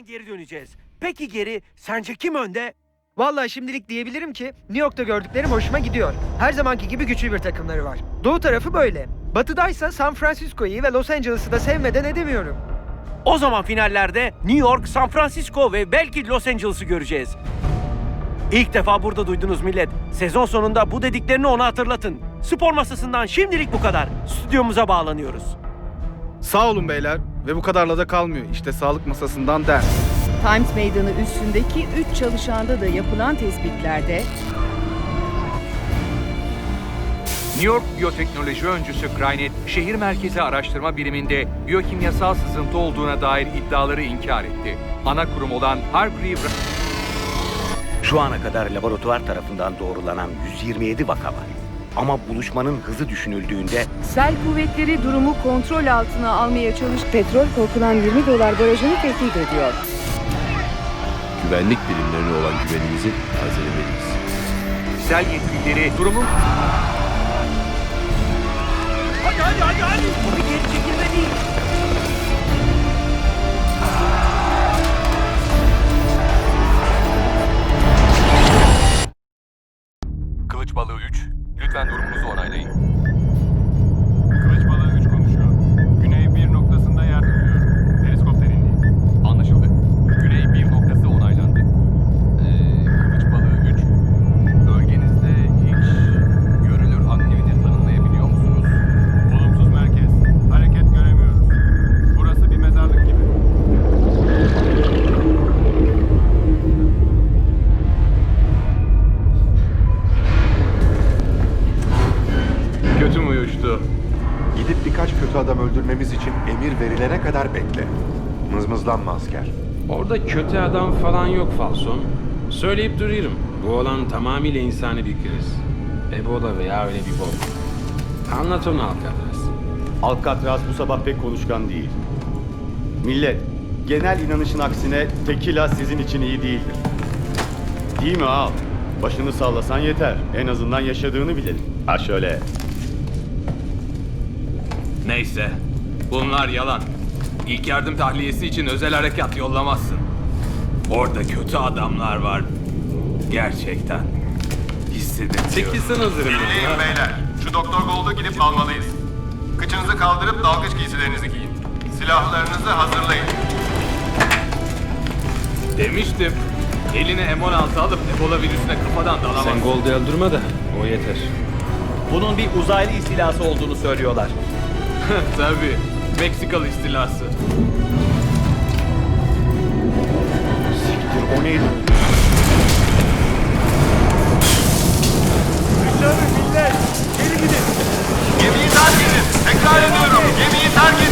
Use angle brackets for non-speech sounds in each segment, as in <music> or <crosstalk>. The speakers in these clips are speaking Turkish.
York'tan geri döneceğiz. Peki geri sence kim önde? Vallahi şimdilik diyebilirim ki New York'ta gördüklerim hoşuma gidiyor. Her zamanki gibi güçlü bir takımları var. Doğu tarafı böyle. Batıdaysa San Francisco'yu ve Los Angeles'ı da sevmeden edemiyorum. O zaman finallerde New York, San Francisco ve belki Los Angeles'ı göreceğiz. İlk defa burada duydunuz millet. Sezon sonunda bu dediklerini ona hatırlatın. Spor masasından şimdilik bu kadar. Stüdyomuza bağlanıyoruz. Sağ olun beyler. Ve bu kadarla da kalmıyor. İşte sağlık masasından der. Times Meydanı üstündeki 3 çalışanda da yapılan tespitlerde New York Biyoteknoloji öncüsü Grynet, şehir merkezi araştırma biriminde biyokimyasal sızıntı olduğuna dair iddiaları inkar etti. Ana kurum olan Hargreave Şu ana kadar laboratuvar tarafından doğrulanan 127 vaka var. Ama buluşmanın hızı düşünüldüğünde sel kuvvetleri durumu kontrol altına almaya çalış petrol korkulan 20 dolar barajını tehdit ediyor. güvenlik birimlerine olan güvenimizi tazelemeliyiz. sel yetkilileri durumun Hadi hadi hadi hadi. Bu bir geri çekilme değil. Falan yok Falson. Söyleyip duruyorum. Bu olan tamamıyla insani bir kriz. Ebola veya öyle bir bok. Anlat onu Alcatraz. Alcatraz bu sabah pek konuşkan değil. Millet, genel inanışın aksine tekila sizin için iyi değildir. Değil mi ağam? Başını sallasan yeter. En azından yaşadığını bilelim. Ha şöyle. Neyse. Bunlar yalan. İlk yardım tahliyesi için özel harekat yollamazsın. Orada kötü adamlar var. Gerçekten. Hissedemiyorum. Çekilsen hazırım. Dinleyin beyler. Şu Doktor Gold'u gidip almalıyız. Kıçınızı kaldırıp dalgıç giysilerinizi giyin. Silahlarınızı hazırlayın. Demiştim. Eline M16 alıp Ebola virüsüne kafadan dalamaz. Sen Gold'u öldürme de o yeter. Bunun bir uzaylı istilası olduğunu söylüyorlar. <laughs> Tabii. Meksikalı istilası. O neydi? Gemiyi terk edin. Tekrar ediyorum. Gemiyi terk edin.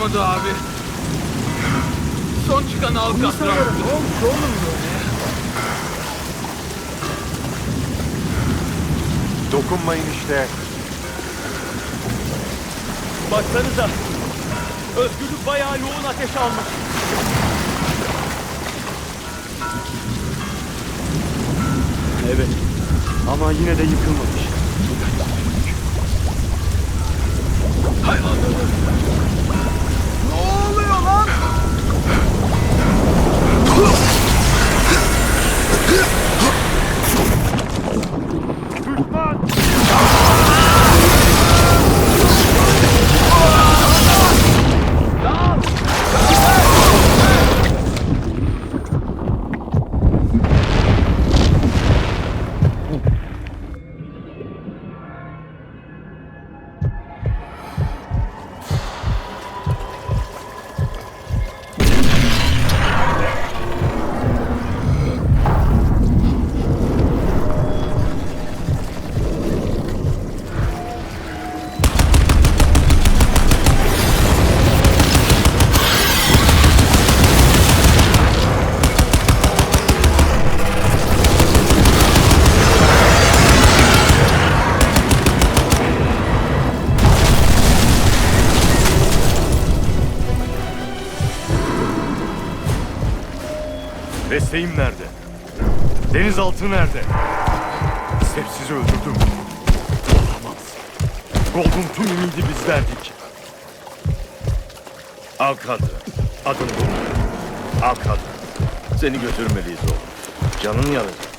Başaramadı abi. Son çıkan Alcatraz. Dokunmayın işte. Baksanıza. Özgürlük bayağı yoğun ateş almış. Evet. Ama yine de yıkılmamış. Huh! Desteğim nerede? Denizaltı nerede? Hep sizi öldürdüm. Olamaz. Gold'un tüm ümidi bizlerdik. Alkadra. Adını bul. Alkadra. Seni götürmeliyiz oğlum. Canın yanacak.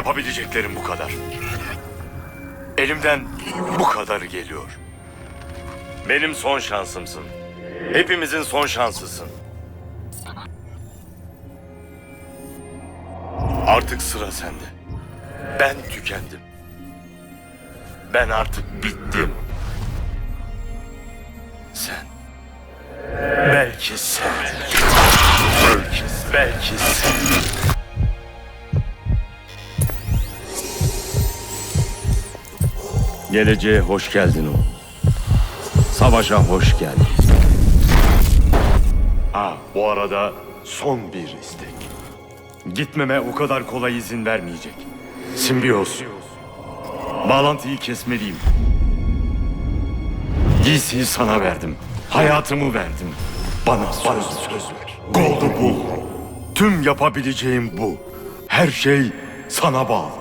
Yapabileceklerim bu kadar. Elimden bu kadarı geliyor. Benim son şansımsın. Hepimizin son şansısın. Artık sıra sende. Ben tükendim. Ben artık bittim. Sen. Belki sen. Belki, belki sen. Geleceğe hoş geldin o. Savaşa hoş geldin. Ha, bu arada son bir istek. Gitmeme o kadar kolay izin vermeyecek. Simbiyoz. Bağlantıyı kesmeliyim. Giysiyi sana verdim. Hayatımı verdim. Bana, bana söz ver. Gold'u bul. Tüm yapabileceğim bu. Her şey sana bağlı.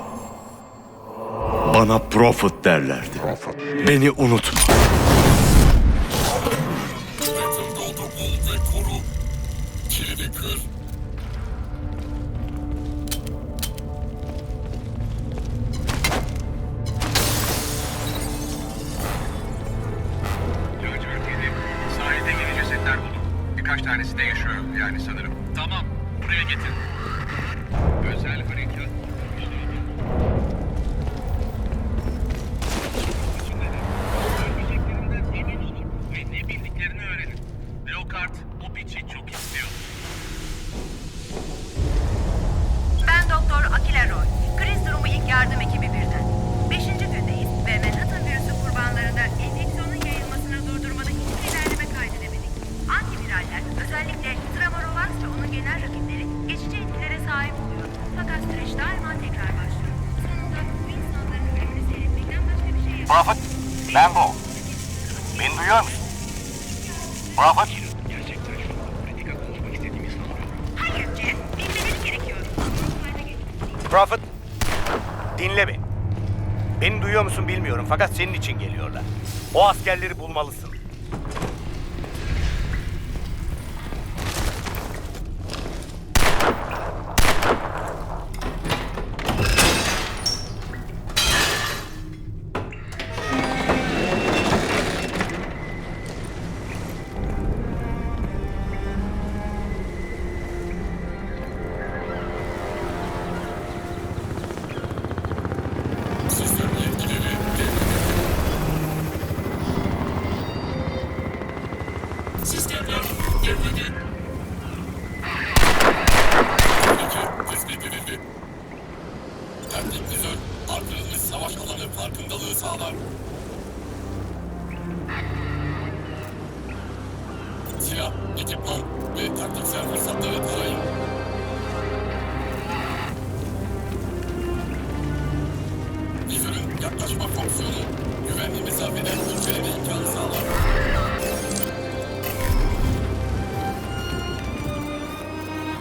Bana Prophet derlerdi. Beni unutma. O askerleri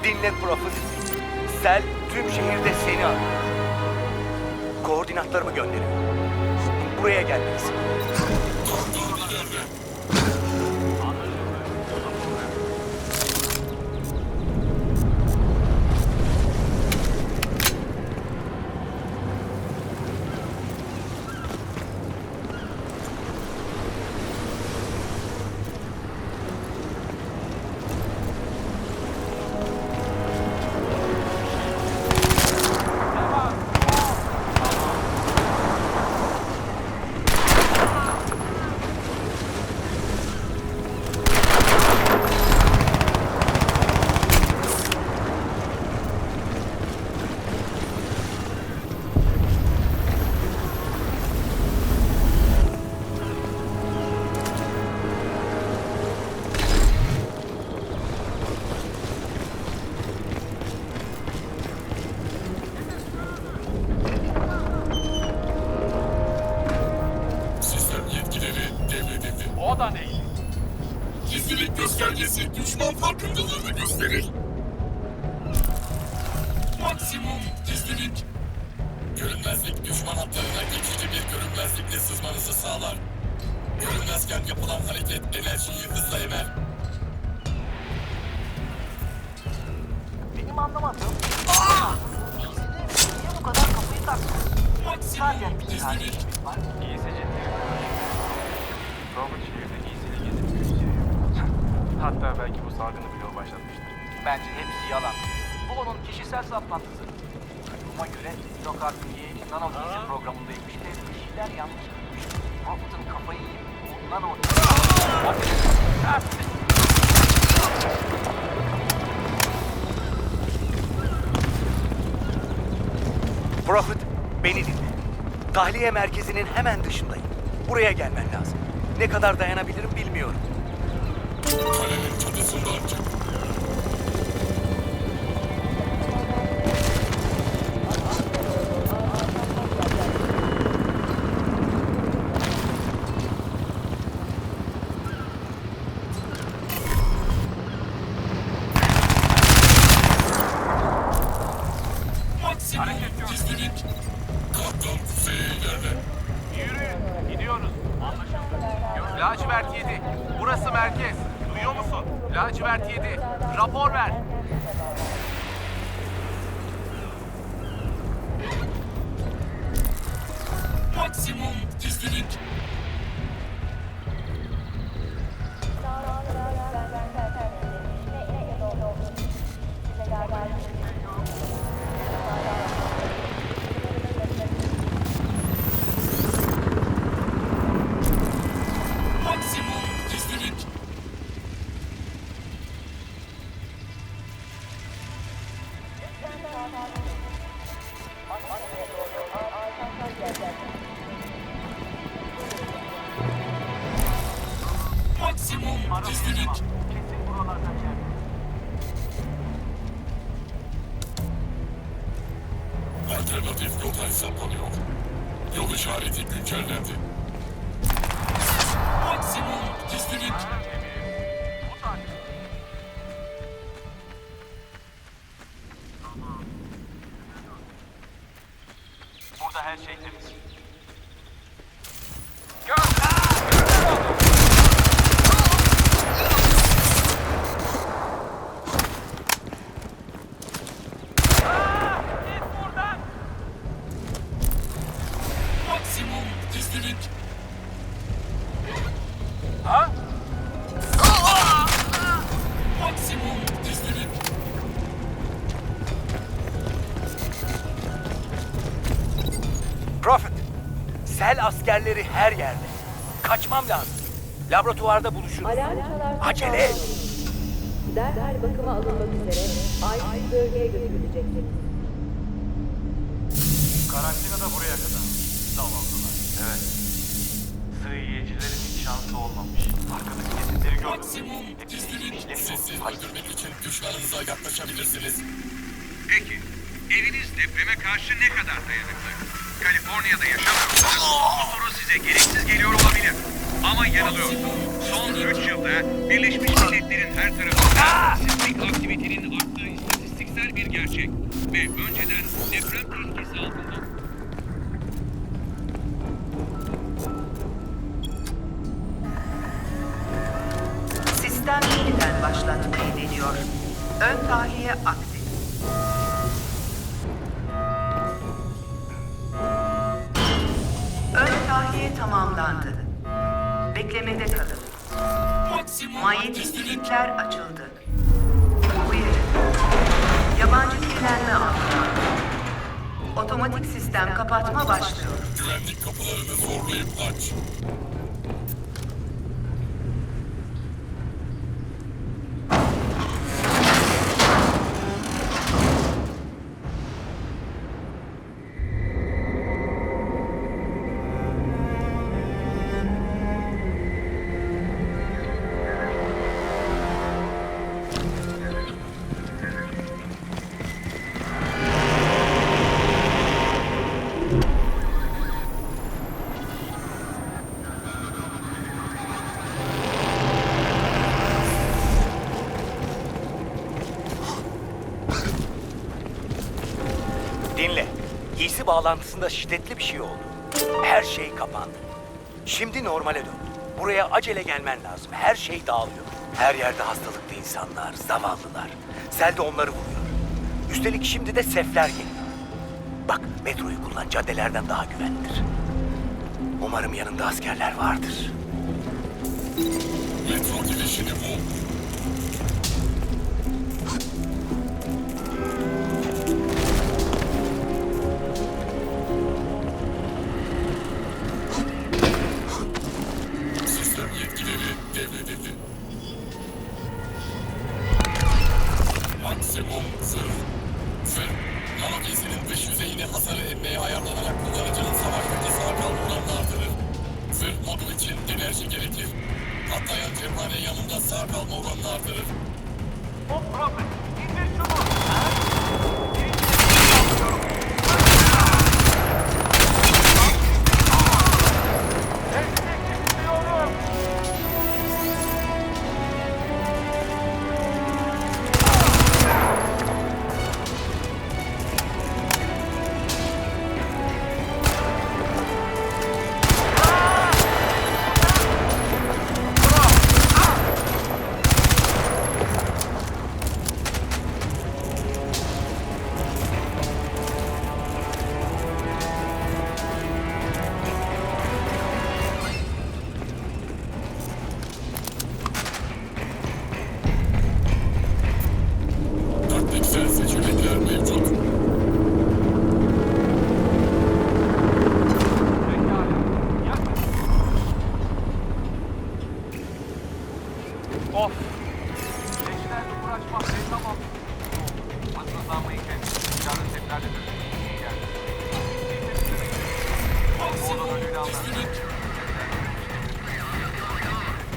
Dinle Prophet. Sel tüm şehirde seni arıyor. Koordinatlarımı gönderiyor. Buraya gelmelisin. Hatta belki bu salgını bile o başlatmıştır. Bence hepsi yalan. Bu onun kişisel saplantısı. Duruma göre Lockhart Yeğen'in nanofizik programındaymış ve bir şeyler yanlış gitmiş. Robert'ın kafayı yiyip bu nano... Prophet, beni dinle. Tahliye merkezinin hemen dışındayım. Buraya gelmen lazım. Ne kadar dayanabilirim bilmiyorum. 아니 저도 순간 Lacivert 7. Rapor ver. Maksimum hızlılık. Alternatif rota hesaplanıyor. Yol işareti güncellendi. Askerleri her yerde. Kaçmam lazım. Laboratuvarda buluşuruz. Acele et. Derhal bakıma alınmak üzere acil bölgeye götürüleceksiniz. Karantina da buraya kadar. Zavallılar. Evet. Sığ yiyicilerin hiç şansı olmamış. Arkadaki kesintileri gördüm. Maksimum hızlılık. Sizi öldürmek için düşmanınıza yaklaşabilirsiniz. Peki, eviniz depreme karşı ne kadar dayanıklı? Kaliforniya'da yaşamıyorsanız bu soru size gereksiz geliyor olabilir. Ama yanılıyorsunuz. Son 3 yılda Birleşmiş Milletler'in her tarafında sismik aktivitenin bağlantısında şiddetli bir şey oldu. Her şey kapandı. Şimdi normale dön. Buraya acele gelmen lazım. Her şey dağılıyor. Her yerde hastalıklı insanlar, zavallılar. Sel de onları vuruyor. Üstelik şimdi de sefler geliyor. Bak metroyu kullan caddelerden daha güvenlidir. Umarım yanında askerler vardır. Metro girişini bul.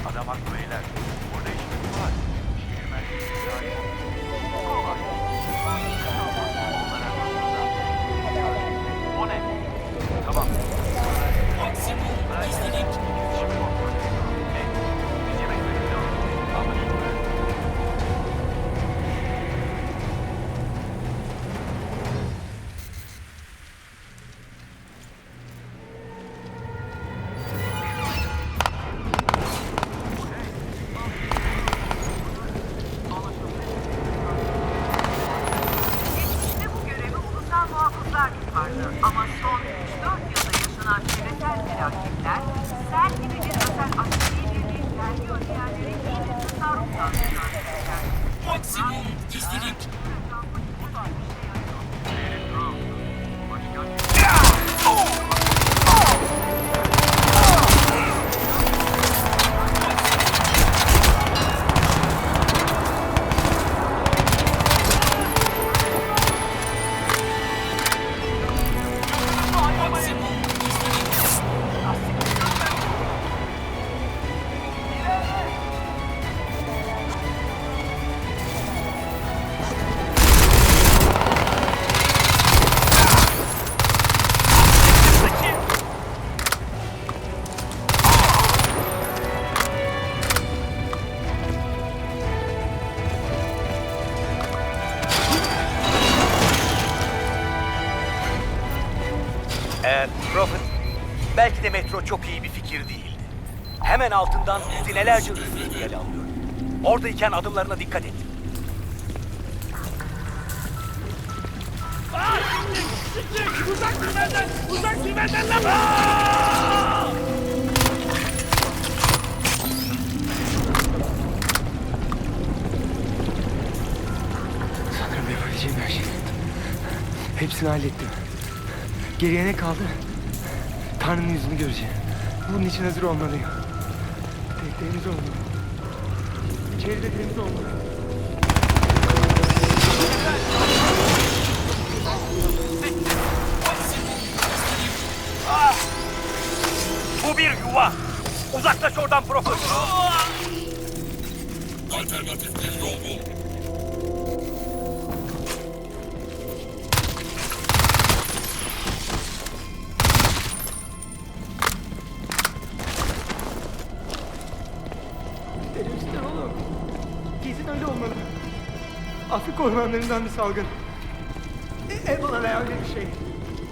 Adam haklı beyler. Ee, Prophet, belki de metro çok iyi bir fikir değildi. Hemen altından düzinelerce hızlı sinyal alıyor. Oradayken adımlarına dikkat et. Uzak dur benden! Uzak benden lan! Sanırım yapabileceğim her şeyi yaptım. Hepsini hallettim. Geriye ne kaldı? Tanrı'nın yüzünü göreceğim. Bunun için hazır olmalıyım. Tek temiz olmalı. İçeride temiz olmalı. Bu bir yuva. Uzaklaş oradan Prophet. Alternatif bir yol bul. Ormanlarından bir salgın. E, Ebola veya öyle bir şey.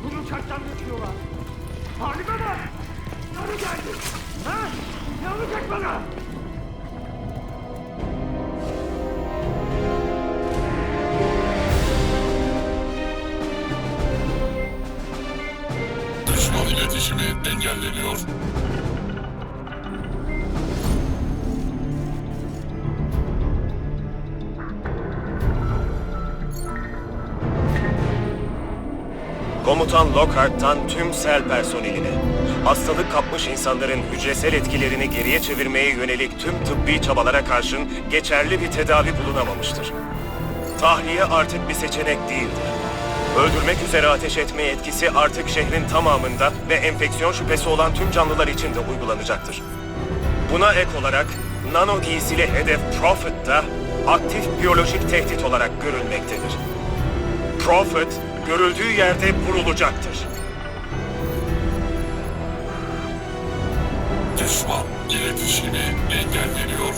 Bunu uçaktan döküyorlar. Halime bak! Sarı geldi! Ha? Ne olacak bana? Düşman iletişimi engelleniyor. Komutan Lockhart'tan tüm sel personeline, hastalık kapmış insanların hücresel etkilerini geriye çevirmeye yönelik tüm tıbbi çabalara karşın geçerli bir tedavi bulunamamıştır. Tahliye artık bir seçenek değildir. Öldürmek üzere ateş etme etkisi artık şehrin tamamında ve enfeksiyon şüphesi olan tüm canlılar için de uygulanacaktır. Buna ek olarak nano giysili hedef Prophet da aktif biyolojik tehdit olarak görülmektedir. Prophet görüldüğü yerde vurulacaktır. Düşman iletişimi engelleniyor.